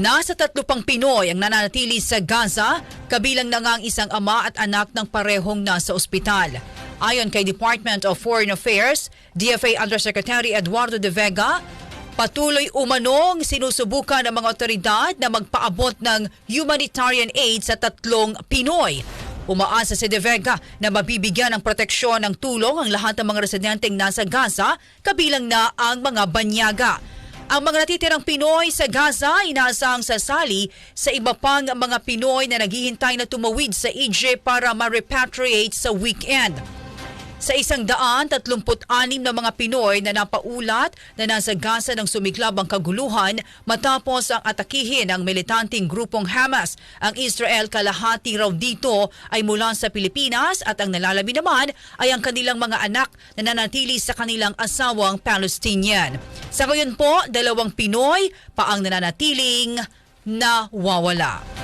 Nasa tatlo pang Pinoy ang nananatili sa Gaza, kabilang na nga ang isang ama at anak ng parehong nasa ospital. Ayon kay Department of Foreign Affairs, DFA Undersecretary Eduardo De Vega, patuloy umanong sinusubukan ng mga otoridad na magpaabot ng humanitarian aid sa tatlong Pinoy. Umaasa si De Vega na mabibigyan ng proteksyon ng tulong ang lahat ng mga residenteng nasa Gaza, kabilang na ang mga banyaga. Ang mga natitirang Pinoy sa Gaza inaasahang sasali sa iba pang mga Pinoy na naghihintay na tumawid sa Egypt para ma-repatriate sa weekend. Sa isang daan, 36 na mga Pinoy na napaulat na nasa Gaza ng sumiklab ang kaguluhan matapos ang atakihin ng militanteng grupong Hamas. Ang Israel kalahati raw dito ay mula sa Pilipinas at ang nalalabi naman ay ang kanilang mga anak na nanatili sa kanilang asawang Palestinian. Sa gayon po, dalawang Pinoy pa ang nananatiling nawawala.